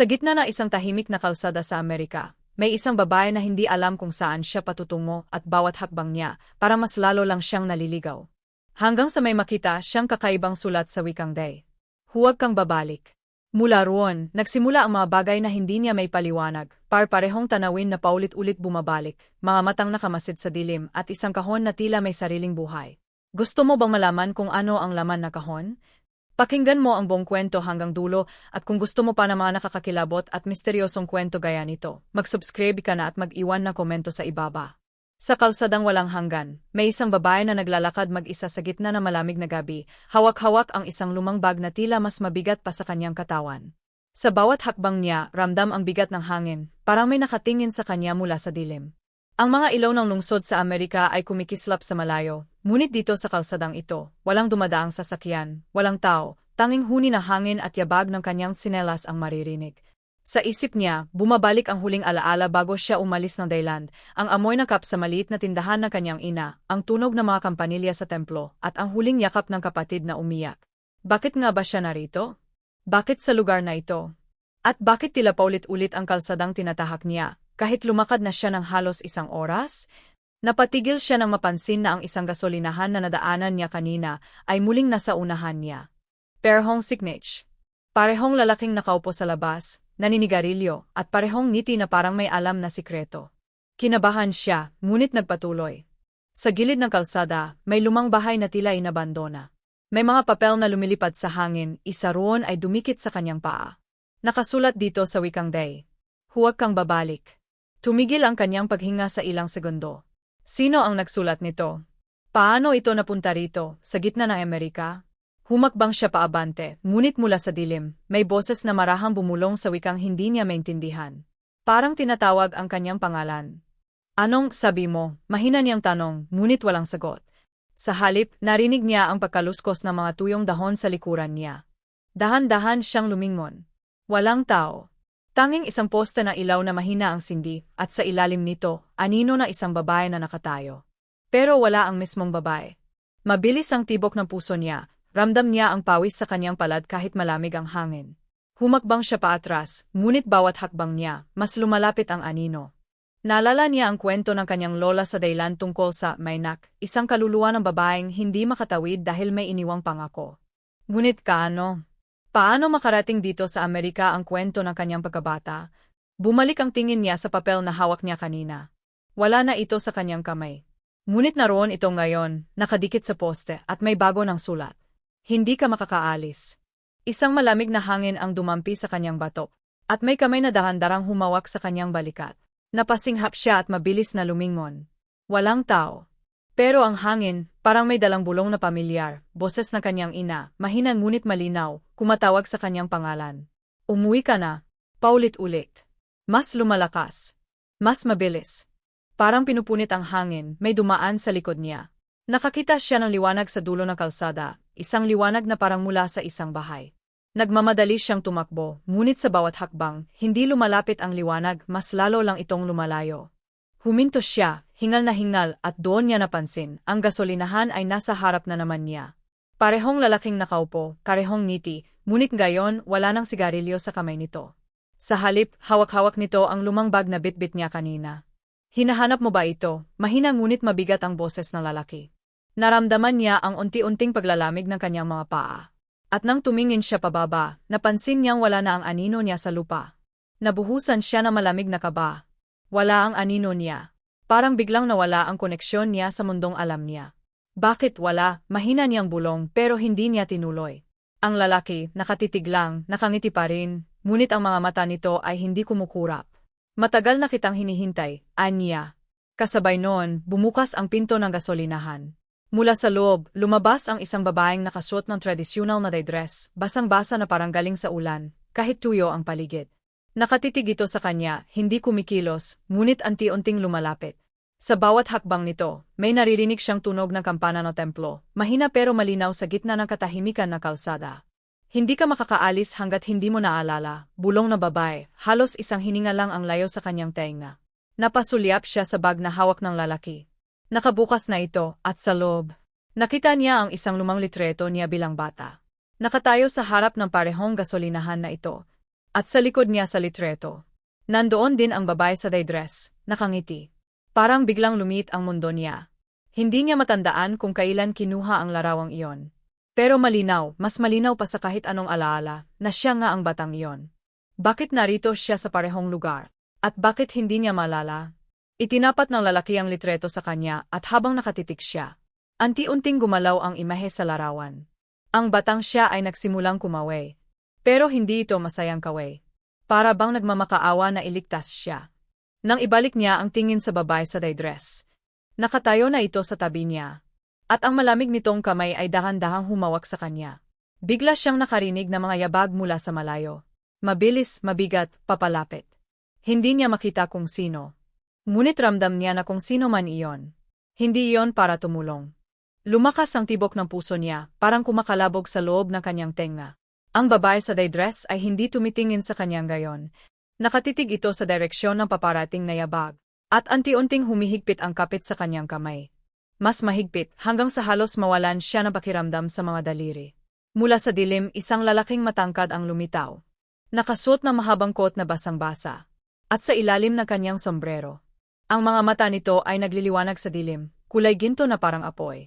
Sa gitna ng isang tahimik na kalsada sa Amerika, may isang babae na hindi alam kung saan siya patutungo at bawat hakbang niya para mas lalo lang siyang naliligaw. Hanggang sa may makita siyang kakaibang sulat sa wikang day. Huwag kang babalik. Mula roon, nagsimula ang mga bagay na hindi niya may paliwanag, par-parehong tanawin na paulit-ulit bumabalik, mga matang nakamasid sa dilim at isang kahon na tila may sariling buhay. Gusto mo bang malaman kung ano ang laman na kahon? Pakinggan mo ang buong kwento hanggang dulo at kung gusto mo pa ng mga nakakakilabot at misteryosong kwento gaya nito, mag-subscribe ka na at mag-iwan ng komento sa ibaba. Sa kalsadang walang hanggan, may isang babae na naglalakad mag-isa sa gitna ng malamig na gabi, hawak-hawak ang isang lumang bag na tila mas mabigat pa sa kanyang katawan. Sa bawat hakbang niya, ramdam ang bigat ng hangin, parang may nakatingin sa kanya mula sa dilim. Ang mga ilaw ng lungsod sa Amerika ay kumikislap sa malayo, ngunit dito sa kalsadang ito, walang dumadaang sasakyan, walang tao, tanging huni na hangin at yabag ng kanyang sinelas ang maririnig. Sa isip niya, bumabalik ang huling alaala bago siya umalis ng Dayland, ang amoy ng kap sa maliit na tindahan ng kanyang ina, ang tunog ng mga kampanilya sa templo, at ang huling yakap ng kapatid na umiyak. Bakit nga ba siya narito? Bakit sa lugar na ito? At bakit tila paulit-ulit ang kalsadang tinatahak niya, kahit lumakad na siya ng halos isang oras? Napatigil siya nang mapansin na ang isang gasolinahan na nadaanan niya kanina ay muling nasa unahan niya. Perhong Signage. Parehong lalaking nakaupo sa labas, naninigarilyo, at parehong ngiti na parang may alam na sikreto. Kinabahan siya, ngunit nagpatuloy. Sa gilid ng kalsada, may lumang bahay na tila inabandona. May mga papel na lumilipad sa hangin, isa roon ay dumikit sa kanyang paa. Nakasulat dito sa wikang day. Huwag kang babalik. Tumigil ang kanyang paghinga sa ilang segundo. Sino ang nagsulat nito? Paano ito napunta rito, sa gitna ng Amerika? Humakbang siya paabante, ngunit mula sa dilim, may boses na marahang bumulong sa wikang hindi niya maintindihan. Parang tinatawag ang kanyang pangalan. Anong sabi mo? Mahina niyang tanong, ngunit walang sagot. Sa halip, narinig niya ang pagkaluskos ng mga tuyong dahon sa likuran niya. Dahan-dahan siyang lumingon. Walang tao. Tanging isang poste na ilaw na mahina ang sindi, at sa ilalim nito, anino na isang babae na nakatayo. Pero wala ang mismong babae. Mabilis ang tibok ng puso niya, Ramdam niya ang pawis sa kanyang palad kahit malamig ang hangin. Humakbang siya paatras, ngunit bawat hakbang niya, mas lumalapit ang anino. Naalala niya ang kwento ng kanyang lola sa Daylan tungkol sa Maynak, isang kaluluwa ng babaeng hindi makatawid dahil may iniwang pangako. Ngunit kaano? Paano makarating dito sa Amerika ang kwento ng kanyang pagkabata? Bumalik ang tingin niya sa papel na hawak niya kanina. Wala na ito sa kanyang kamay. Ngunit naroon ito ngayon, nakadikit sa poste at may bago ng sulat. Hindi ka makakaalis. Isang malamig na hangin ang dumampi sa kanyang batok, at may kamay na dahan-darang humawak sa kanyang balikat. Napasinghap siya at mabilis na lumingon. Walang tao. Pero ang hangin, parang may dalang bulong na pamilyar, boses ng kanyang ina, mahina ngunit malinaw, kumatawag sa kanyang pangalan. Umuwi ka na. Paulit-ulit. Mas lumalakas. Mas mabilis. Parang pinupunit ang hangin, may dumaan sa likod niya. Nakakita siya ng liwanag sa dulo ng kalsada, isang liwanag na parang mula sa isang bahay. Nagmamadali siyang tumakbo, ngunit sa bawat hakbang, hindi lumalapit ang liwanag, mas lalo lang itong lumalayo. Huminto siya, hingal na hingal at doon niya napansin, ang gasolinahan ay nasa harap na naman niya. Parehong lalaking nakaupo, karehong ngiti, ngunit gayon wala nang sigarilyo sa kamay nito. Sa halip, hawak-hawak nito ang lumang bag na bitbit niya kanina. Hinahanap mo ba ito? Mahina ngunit mabigat ang boses ng lalaki. Naramdaman niya ang unti-unting paglalamig ng kanyang mga paa. At nang tumingin siya pababa, napansin niyang wala na ang anino niya sa lupa. Nabuhusan siya ng malamig na kaba. Wala ang anino niya. Parang biglang nawala ang koneksyon niya sa mundong alam niya. Bakit wala? Mahina niyang bulong pero hindi niya tinuloy. Ang lalaki, nakatitig lang, nakangiti pa rin, ngunit ang mga mata nito ay hindi kumukurap. Matagal na kitang hinihintay, anya. Kasabay noon, bumukas ang pinto ng gasolinahan. Mula sa loob, lumabas ang isang babaeng nakasuot ng tradisyonal na day dress, basang-basa na parang galing sa ulan, kahit tuyo ang paligid. Nakatitig ito sa kanya, hindi kumikilos, ngunit anti-unting lumalapit. Sa bawat hakbang nito, may naririnig siyang tunog ng kampana ng templo, mahina pero malinaw sa gitna ng katahimikan na kalsada. Hindi ka makakaalis hanggat hindi mo naalala, bulong na babae, halos isang hininga lang ang layo sa kanyang tenga. Napasulyap siya sa bag na hawak ng lalaki, Nakabukas na ito, at sa loob. Nakita niya ang isang lumang litreto niya bilang bata. Nakatayo sa harap ng parehong gasolinahan na ito. At sa likod niya sa litreto. Nandoon din ang babae sa daydress, nakangiti. Parang biglang lumit ang mundo niya. Hindi niya matandaan kung kailan kinuha ang larawang iyon. Pero malinaw, mas malinaw pa sa kahit anong alaala, na siya nga ang batang iyon. Bakit narito siya sa parehong lugar? At bakit hindi niya malala? Itinapat ng lalaki ang litreto sa kanya at habang nakatitik siya, anti-unting gumalaw ang imahe sa larawan. Ang batang siya ay nagsimulang kumaway. Pero hindi ito masayang kaway. Para bang nagmamakaawa na iligtas siya. Nang ibalik niya ang tingin sa babae sa daydress. Nakatayo na ito sa tabi niya. At ang malamig nitong kamay ay dahan-dahang humawak sa kanya. Bigla siyang nakarinig na mga yabag mula sa malayo. Mabilis, mabigat, papalapit. Hindi niya makita kung sino. Ngunit ramdam niya na kung sino man iyon. Hindi iyon para tumulong. Lumakas ang tibok ng puso niya, parang kumakalabog sa loob ng kanyang tenga. Ang babae sa daydress ay hindi tumitingin sa kanyang gayon. Nakatitig ito sa direksyon ng paparating na yabag, at anti-unting humihigpit ang kapit sa kanyang kamay. Mas mahigpit hanggang sa halos mawalan siya ng pakiramdam sa mga daliri. Mula sa dilim, isang lalaking matangkad ang lumitaw. Nakasuot ng mahabang coat na basang-basa. At sa ilalim ng kanyang sombrero. Ang mga mata nito ay nagliliwanag sa dilim, kulay ginto na parang apoy.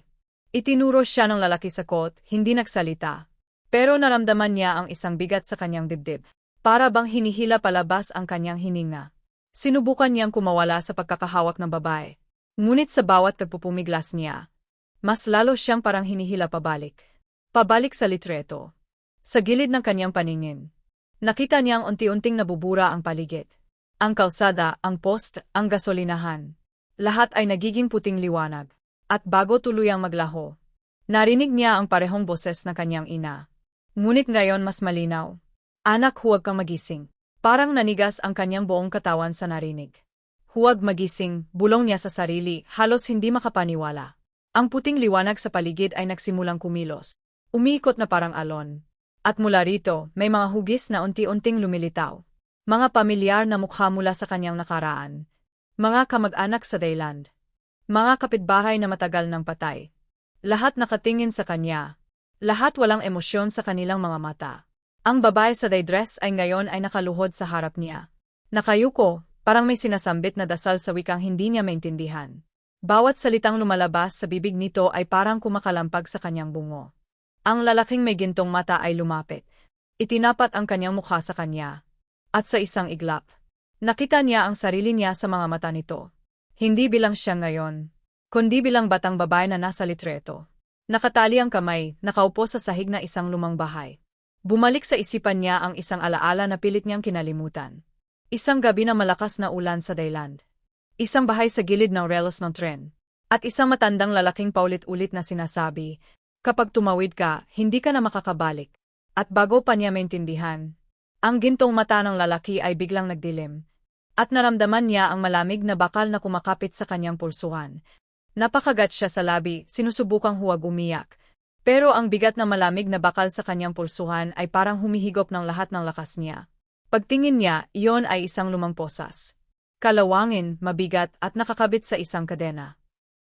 Itinuro siya ng lalaki sa coat, hindi nagsalita, pero naramdaman niya ang isang bigat sa kanyang dibdib. Para bang hinihila palabas ang kanyang hininga. Sinubukan niyang kumawala sa pagkakahawak ng babae. Ngunit sa bawat pagpupumiglas niya, mas lalo siyang parang hinihila pabalik. Pabalik sa litreto. Sa gilid ng kanyang paningin. Nakita niyang unti-unting nabubura ang paligid. Ang kalsada, ang post, ang gasolinahan. Lahat ay nagiging puting liwanag. At bago tuluyang maglaho, narinig niya ang parehong boses na kanyang ina. Ngunit ngayon mas malinaw. Anak huwag kang magising. Parang nanigas ang kanyang buong katawan sa narinig. Huwag magising, bulong niya sa sarili, halos hindi makapaniwala. Ang puting liwanag sa paligid ay nagsimulang kumilos. Umiikot na parang alon. At mula rito, may mga hugis na unti-unting lumilitaw. Mga pamilyar na mukha mula sa kanyang nakaraan. Mga kamag-anak sa Dayland. Mga kapitbahay na matagal ng patay. Lahat nakatingin sa kanya, lahat walang emosyon sa kanilang mga mata. Ang babae sa daydress ay ngayon ay nakaluhod sa harap niya. Nakayuko, parang may sinasambit na dasal sa wikang hindi niya maintindihan. Bawat salitang lumalabas sa bibig nito ay parang kumakalampag sa kanyang bungo. Ang lalaking may gintong mata ay lumapit. Itinapat ang kanyang mukha sa kanya. At sa isang iglap, nakita niya ang sarili niya sa mga mata nito. Hindi bilang siya ngayon, kundi bilang batang babae na nasa litreto. Nakatali ang kamay, nakaupo sa sahig na isang lumang bahay. Bumalik sa isipan niya ang isang alaala na pilit niyang kinalimutan. Isang gabi na malakas na ulan sa Dayland. Isang bahay sa gilid ng relos ng tren. At isang matandang lalaking paulit-ulit na sinasabi, kapag tumawid ka, hindi ka na makakabalik. At bago pa niya maintindihan, ang gintong mata ng lalaki ay biglang nagdilim. At naramdaman niya ang malamig na bakal na kumakapit sa kanyang pulsuhan, Napakagat siya sa labi, sinusubukang huwag umiyak. Pero ang bigat na malamig na bakal sa kanyang pulsuhan ay parang humihigop ng lahat ng lakas niya. Pagtingin niya, iyon ay isang lumang posas. Kalawangin, mabigat at nakakabit sa isang kadena.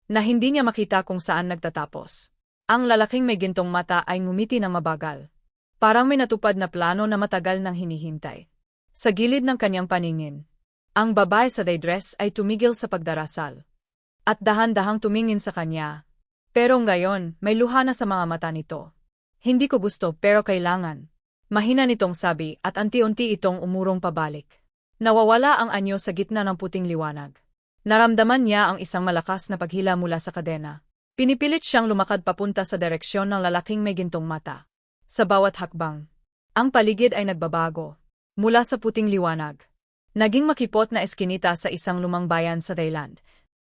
Na hindi niya makita kung saan nagtatapos. Ang lalaking may gintong mata ay ngumiti ng mabagal. Parang may natupad na plano na matagal nang hinihintay. Sa gilid ng kanyang paningin, ang babae sa daydress ay tumigil sa pagdarasal at dahan-dahang tumingin sa kanya. Pero ngayon, may luha na sa mga mata nito. Hindi ko gusto pero kailangan. Mahina nitong sabi at anti-unti itong umurong pabalik. Nawawala ang anyo sa gitna ng puting liwanag. Naramdaman niya ang isang malakas na paghila mula sa kadena. Pinipilit siyang lumakad papunta sa direksyon ng lalaking may gintong mata. Sa bawat hakbang, ang paligid ay nagbabago. Mula sa puting liwanag. Naging makipot na eskinita sa isang lumang bayan sa Thailand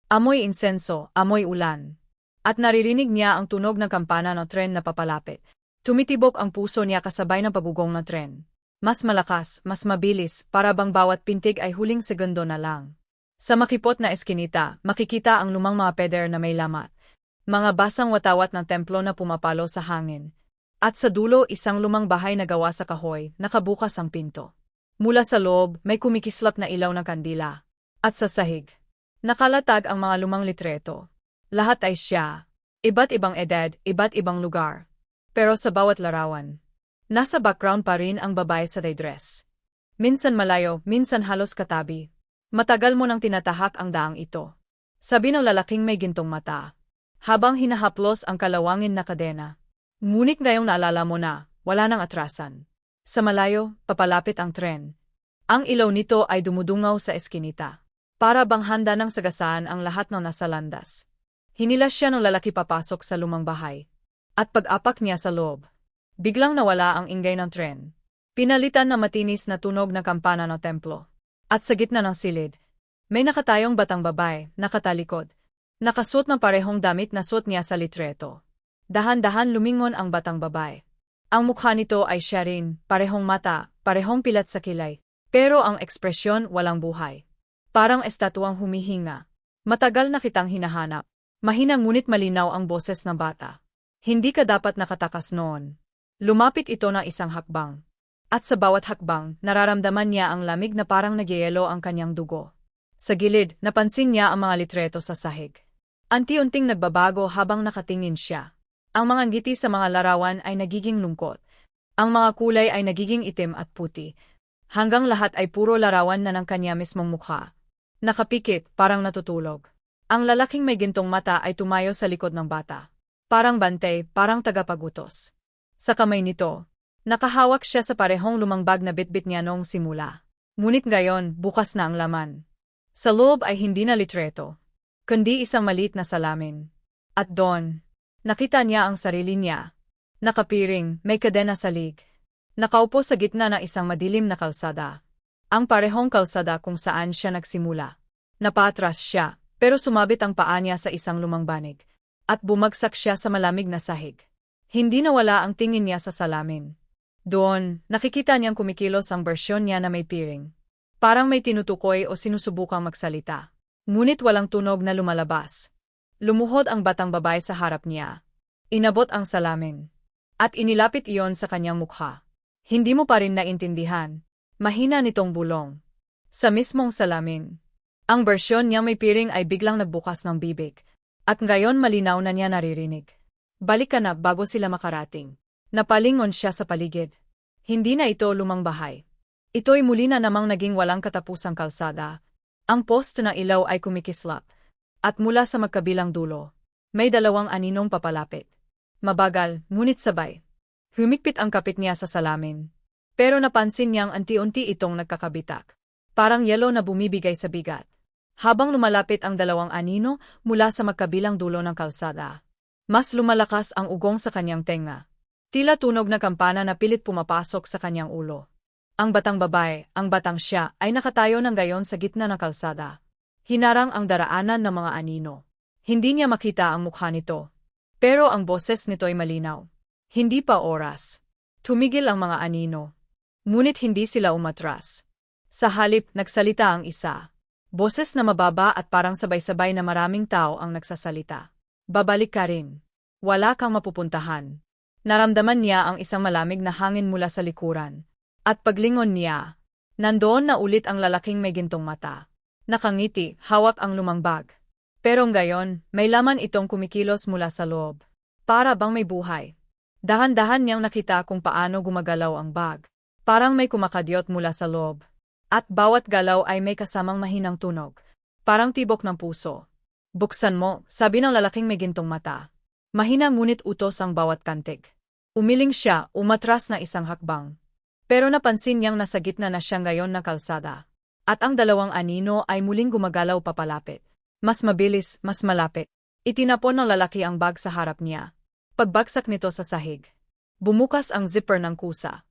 Amoy insenso, amoy ulan. At naririnig niya ang tunog ng kampana ng tren na papalapit. Tumitibok ang puso niya kasabay ng pagugong ng tren. Mas malakas, mas mabilis, para bang bawat pintig ay huling segundo na lang. Sa makipot na eskinita, makikita ang lumang mga peder na may lamat. Mga basang watawat ng templo na pumapalo sa hangin. At sa dulo isang lumang bahay na gawa sa kahoy, nakabukas ang pinto. Mula sa loob, may kumikislap na ilaw ng kandila. At sa sahig, Nakalatag ang mga lumang litreto. Lahat ay siya. Iba't ibang edad, iba't ibang lugar. Pero sa bawat larawan, nasa background pa rin ang babae sa daydress. Minsan malayo, minsan halos katabi. Matagal mo nang tinatahak ang daang ito. Sabi ng lalaking may gintong mata. Habang hinahaplos ang kalawangin na kadena. Ngunit ngayong naalala mo na, wala nang atrasan. Sa malayo, papalapit ang tren. Ang ilaw nito ay dumudungaw sa eskinita. Para bang handa ng sagasaan ang lahat ng nasa landas. Hinilas siya ng lalaki papasok sa lumang bahay. At pag-apak niya sa loob, biglang nawala ang ingay ng tren. Pinalitan na matinis na tunog ng kampana ng templo. At sa gitna ng silid, may nakatayong batang babae, nakatalikod. Nakasuot ng parehong damit na suot niya sa litreto. Dahan-dahan lumingon ang batang babae. Ang mukha nito ay siya rin, parehong mata, parehong pilat sa kilay. Pero ang ekspresyon walang buhay. Parang estatuang humihinga. Matagal na kitang hinahanap. Mahina ngunit malinaw ang boses ng bata. Hindi ka dapat nakatakas noon. Lumapit ito ng isang hakbang. At sa bawat hakbang, nararamdaman niya ang lamig na parang nagyayelo ang kanyang dugo. Sa gilid, napansin niya ang mga litreto sa sahig. Anti-unting nagbabago habang nakatingin siya. Ang mga ngiti sa mga larawan ay nagiging lungkot. Ang mga kulay ay nagiging itim at puti. Hanggang lahat ay puro larawan na ng kanya mismong mukha. Nakapikit, parang natutulog. Ang lalaking may gintong mata ay tumayo sa likod ng bata. Parang bantay, parang tagapagutos. Sa kamay nito, Nakahawak siya sa parehong lumang bag na bitbit niya noong simula. Ngunit ngayon, bukas na ang laman. Sa loob ay hindi na litreto, kundi isang malit na salamin. At doon, nakita niya ang sarili niya. Nakapiring, may kadena sa lig. Nakaupo sa gitna ng isang madilim na kalsada. Ang parehong kalsada kung saan siya nagsimula. Napatras siya, pero sumabit ang paa niya sa isang lumang banig. At bumagsak siya sa malamig na sahig. Hindi nawala ang tingin niya sa salamin. Doon, nakikita niyang kumikilos ang bersyon niya na may piring. Parang may tinutukoy o sinusubukang magsalita. Ngunit walang tunog na lumalabas. Lumuhod ang batang babae sa harap niya. Inabot ang salamin. At inilapit iyon sa kanyang mukha. Hindi mo pa rin naintindihan. Mahina nitong bulong. Sa mismong salamin. Ang bersyon niya may piring ay biglang nagbukas ng bibig. At ngayon malinaw na niya naririnig. Balik ka na bago sila makarating. Napalingon siya sa paligid. Hindi na ito lumang bahay. Ito'y muli na namang naging walang katapusang kalsada. Ang post ng ilaw ay kumikislap. At mula sa magkabilang dulo, may dalawang aninong papalapit. Mabagal, ngunit sabay. Humikpit ang kapit niya sa salamin. Pero napansin niyang anti-unti itong nagkakabitak. Parang yelo na bumibigay sa bigat. Habang lumalapit ang dalawang anino mula sa magkabilang dulo ng kalsada, mas lumalakas ang ugong sa kanyang tenga. Tila tunog na kampana na pilit pumapasok sa kanyang ulo. Ang batang babae, ang batang siya, ay nakatayo ng gayon sa gitna ng kalsada. Hinarang ang daraanan ng mga anino. Hindi niya makita ang mukha nito. Pero ang boses nito ay malinaw. Hindi pa oras. Tumigil ang mga anino. Ngunit hindi sila umatras. Sa halip, nagsalita ang isa. Boses na mababa at parang sabay-sabay na maraming tao ang nagsasalita. Babalik ka rin. Wala kang mapupuntahan. Naramdaman niya ang isang malamig na hangin mula sa likuran. At paglingon niya, nandoon na ulit ang lalaking may gintong mata. Nakangiti, hawak ang lumang bag. Pero ngayon, may laman itong kumikilos mula sa loob. Para bang may buhay. Dahan-dahan niyang nakita kung paano gumagalaw ang bag. Parang may kumakadyot mula sa loob. At bawat galaw ay may kasamang mahinang tunog. Parang tibok ng puso. Buksan mo, sabi ng lalaking may gintong mata. Mahina ngunit utos ang bawat kantig. Umiling siya, umatras na isang hakbang. Pero napansin niyang nasa gitna na siya ngayon na kalsada. At ang dalawang anino ay muling gumagalaw papalapit. Mas mabilis, mas malapit. Itinapon ng lalaki ang bag sa harap niya. Pagbagsak nito sa sahig. Bumukas ang zipper ng kusa.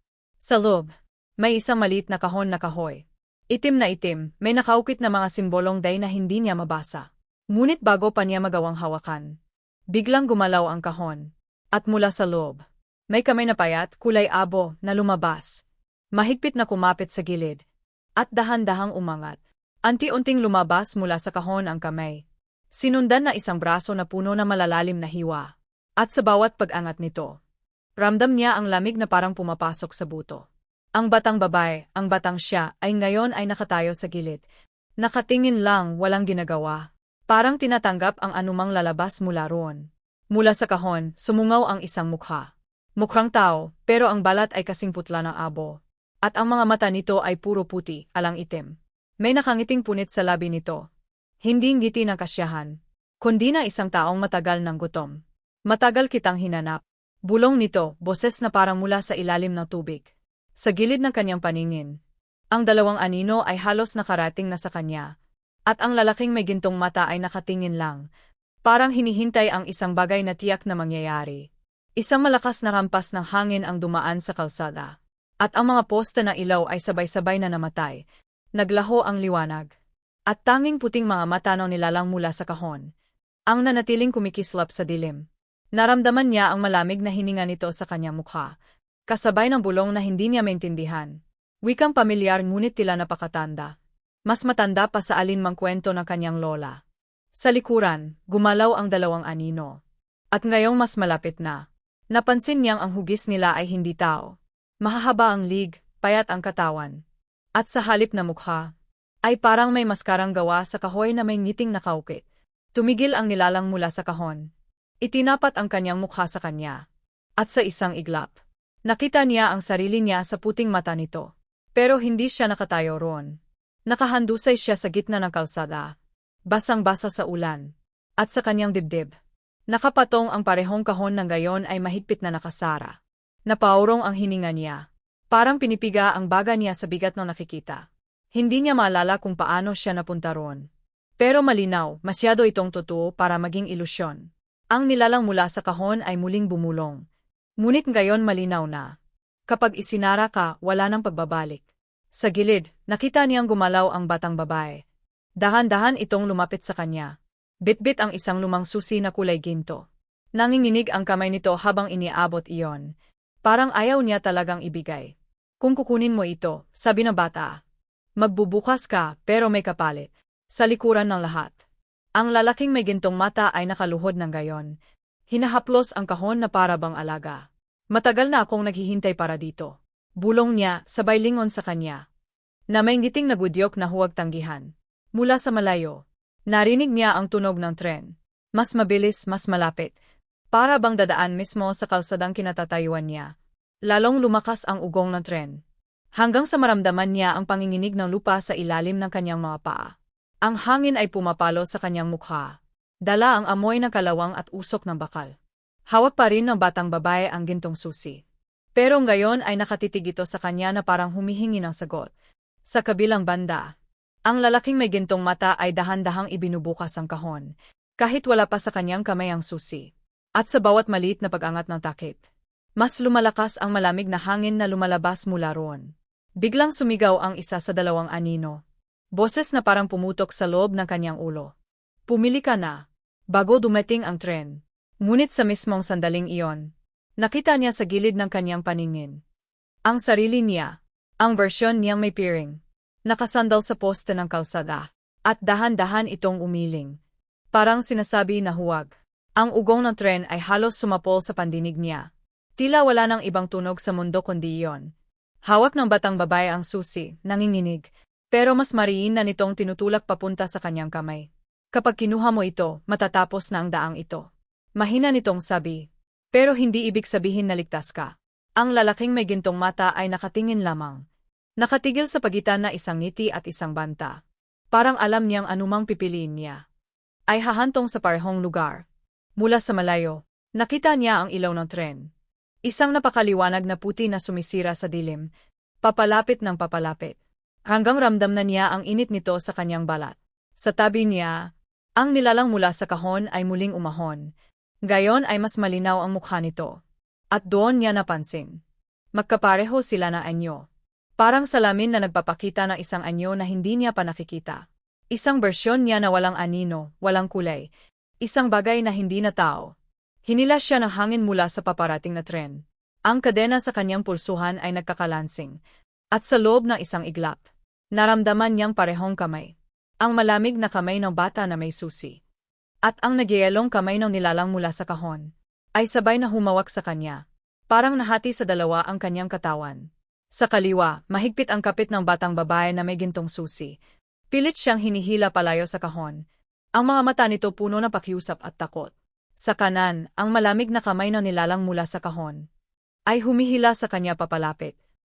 Sa loob, may isang maliit na kahon na kahoy. Itim na itim, may nakaukit na mga simbolong day na hindi niya mabasa. Ngunit bago pa niya magawang hawakan, biglang gumalaw ang kahon. At mula sa loob, may kamay na payat, kulay abo, na lumabas. Mahigpit na kumapit sa gilid. At dahan-dahang umangat. Anti-unting lumabas mula sa kahon ang kamay. Sinundan na isang braso na puno na malalalim na hiwa. At sa bawat pag-angat nito, ramdam niya ang lamig na parang pumapasok sa buto. Ang batang babae, ang batang siya, ay ngayon ay nakatayo sa gilid. Nakatingin lang, walang ginagawa. Parang tinatanggap ang anumang lalabas mula roon. Mula sa kahon, sumungaw ang isang mukha. Mukhang tao, pero ang balat ay kasing putla ng abo. At ang mga mata nito ay puro puti, alang itim. May nakangiting punit sa labi nito. Hindi ngiti ng kasyahan, kundi na isang taong matagal ng gutom. Matagal kitang hinanap. Bulong nito, boses na parang mula sa ilalim ng tubig. Sa gilid ng kanyang paningin, ang dalawang anino ay halos nakarating na sa kanya. At ang lalaking may gintong mata ay nakatingin lang. Parang hinihintay ang isang bagay na tiyak na mangyayari. Isang malakas na rampas ng hangin ang dumaan sa kalsada. At ang mga poste na ilaw ay sabay-sabay na namatay. Naglaho ang liwanag. At tanging puting mga mata ng nilalang mula sa kahon. Ang nanatiling kumikislap sa dilim. Naramdaman niya ang malamig na hininga nito sa kanyang mukha. Kasabay ng bulong na hindi niya maintindihan. Wikang pamilyar ngunit tila napakatanda. Mas matanda pa sa alinmang kwento ng kanyang lola. Sa likuran, gumalaw ang dalawang anino. At ngayong mas malapit na. Napansin niyang ang hugis nila ay hindi tao. Mahahaba ang lig, payat ang katawan. At sa halip na mukha, ay parang may maskarang gawa sa kahoy na may ngiting nakaukit. Tumigil ang nilalang mula sa kahon. Itinapat ang kanyang mukha sa kanya. At sa isang iglap, nakita niya ang sarili niya sa puting mata nito. Pero hindi siya nakatayo roon. Nakahandusay siya sa gitna ng kalsada. Basang-basa sa ulan. At sa kanyang dibdib. Nakapatong ang parehong kahon ng gayon ay mahigpit na nakasara. Napaurong ang hininga niya. Parang pinipiga ang baga niya sa bigat ng nakikita. Hindi niya maalala kung paano siya napunta roon. Pero malinaw, masyado itong totoo para maging ilusyon. Ang nilalang mula sa kahon ay muling bumulong. Ngunit ngayon malinaw na. Kapag isinara ka, wala nang pagbabalik. Sa gilid, nakita niyang gumalaw ang batang babae. Dahan-dahan itong lumapit sa kanya. Bitbit ang isang lumang susi na kulay ginto. Nanginginig ang kamay nito habang iniabot iyon. Parang ayaw niya talagang ibigay. Kung kukunin mo ito, sabi ng bata. Magbubukas ka, pero may kapalit. Sa likuran ng lahat. Ang lalaking may gintong mata ay nakaluhod ng gayon. Hinahaplos ang kahon na para bang alaga. Matagal na akong naghihintay para dito. Bulong niya, sabay lingon sa kanya. Na may ngiting nagudyok na huwag tanggihan. Mula sa malayo, narinig niya ang tunog ng tren. Mas mabilis, mas malapit, para bang dadaan mismo sa kalsadang kinatatayuan niya. Lalong lumakas ang ugong ng tren. Hanggang sa maramdaman niya ang panginginig ng lupa sa ilalim ng kanyang mga paa. Ang hangin ay pumapalo sa kanyang mukha. Dala ang amoy ng kalawang at usok ng bakal. Hawak pa rin ng batang babae ang gintong susi. Pero ngayon ay nakatitig ito sa kanya na parang humihingi ng sagot. Sa kabilang banda, ang lalaking may gintong mata ay dahan-dahang ibinubukas ang kahon, kahit wala pa sa kanyang kamay ang susi. At sa bawat maliit na pag-angat ng takip, mas lumalakas ang malamig na hangin na lumalabas mula roon. Biglang sumigaw ang isa sa dalawang anino. Boses na parang pumutok sa loob ng kanyang ulo. Pumili ka na. Bago dumating ang tren. Ngunit sa mismong sandaling iyon, nakita niya sa gilid ng kanyang paningin. Ang sarili niya, ang versyon niyang may piring, nakasandal sa poste ng kalsada, at dahan-dahan itong umiling. Parang sinasabi na huwag. Ang ugong ng tren ay halos sumapol sa pandinig niya. Tila wala nang ibang tunog sa mundo kundi iyon. Hawak ng batang babae ang susi, nanginginig, pero mas mariin na nitong tinutulak papunta sa kanyang kamay. Kapag kinuha mo ito, matatapos na ang daang ito. Mahina nitong sabi. Pero hindi ibig sabihin na ligtas ka. Ang lalaking may gintong mata ay nakatingin lamang. Nakatigil sa pagitan na isang ngiti at isang banta. Parang alam niyang anumang pipiliin niya. Ay hahantong sa parehong lugar. Mula sa malayo, nakita niya ang ilaw ng tren. Isang napakaliwanag na puti na sumisira sa dilim, papalapit ng papalapit. Hanggang ramdam na niya ang init nito sa kanyang balat. Sa tabi niya, ang nilalang mula sa kahon ay muling umahon. Gayon ay mas malinaw ang mukha nito. At doon niya napansin. Magkapareho sila na anyo. Parang salamin na nagpapakita ng isang anyo na hindi niya pa nakikita. Isang bersyon niya na walang anino, walang kulay, Isang bagay na hindi na tao. Hinila siya ng hangin mula sa paparating na tren. Ang kadena sa kanyang pulsuhan ay nagkakalansing. At sa loob ng isang iglap, naramdaman niyang parehong kamay. Ang malamig na kamay ng bata na may susi. At ang nagyayalong kamay ng nilalang mula sa kahon, ay sabay na humawak sa kanya. Parang nahati sa dalawa ang kanyang katawan. Sa kaliwa, mahigpit ang kapit ng batang babae na may gintong susi. Pilit siyang hinihila palayo sa kahon, ang mga mata nito puno ng pakiusap at takot. Sa kanan, ang malamig na kamay na nilalang mula sa kahon ay humihila sa kanya papalapit.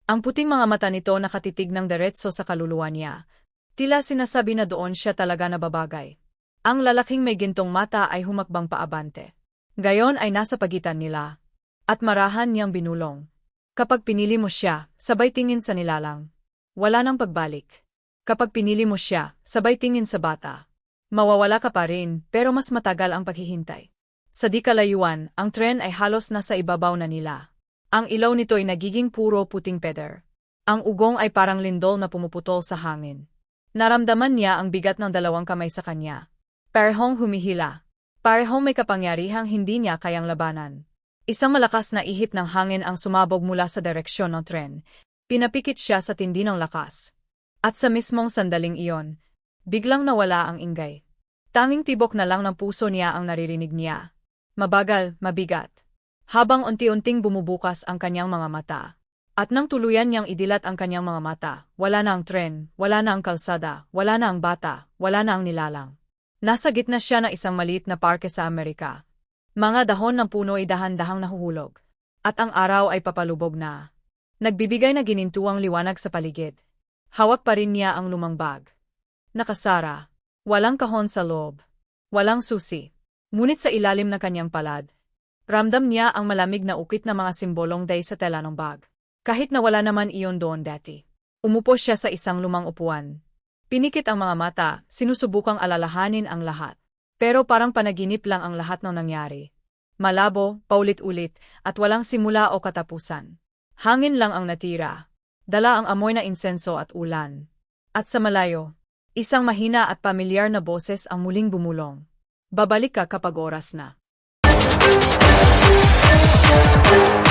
Ang puting mga mata nito nakatitig ng diretso sa kaluluwa niya. Tila sinasabi na doon siya talaga nababagay. Ang lalaking may gintong mata ay humakbang paabante. Gayon ay nasa pagitan nila. At marahan niyang binulong. Kapag pinili mo siya, sabay tingin sa nilalang. Wala nang pagbalik. Kapag pinili mo siya, sabay tingin sa bata. Mawawala ka pa rin, pero mas matagal ang paghihintay. Sa di kalayuan, ang tren ay halos nasa ibabaw na nila. Ang ilaw nito ay nagiging puro puting peder. Ang ugong ay parang lindol na pumuputol sa hangin. Naramdaman niya ang bigat ng dalawang kamay sa kanya. Parehong humihila. Parehong may kapangyarihang hindi niya kayang labanan. Isang malakas na ihip ng hangin ang sumabog mula sa direksyon ng tren. Pinapikit siya sa tindi ng lakas. At sa mismong sandaling iyon, biglang nawala ang ingay. Tanging tibok na lang ng puso niya ang naririnig niya. Mabagal, mabigat. Habang unti-unting bumubukas ang kanyang mga mata. At nang tuluyan niyang idilat ang kanyang mga mata, wala na ang tren, wala na ang kalsada, wala na ang bata, wala na ang nilalang. Nasa gitna siya ng isang maliit na parke sa Amerika. Mga dahon ng puno ay dahan-dahang nahuhulog. At ang araw ay papalubog na. Nagbibigay na ginintuang liwanag sa paligid. Hawak pa rin niya ang lumang bag. Nakasara. Walang kahon sa loob. Walang susi. Ngunit sa ilalim ng kanyang palad, ramdam niya ang malamig na ukit na mga simbolong day sa tela ng bag. Kahit na wala naman iyon doon dati. Umupo siya sa isang lumang upuan. Pinikit ang mga mata, sinusubukang alalahanin ang lahat. Pero parang panaginip lang ang lahat ng nangyari. Malabo, paulit-ulit, at walang simula o katapusan. Hangin lang ang natira. Dala ang amoy na insenso at ulan. At sa malayo, isang mahina at pamilyar na boses ang muling bumulong. Babalik ka kapag oras na. Música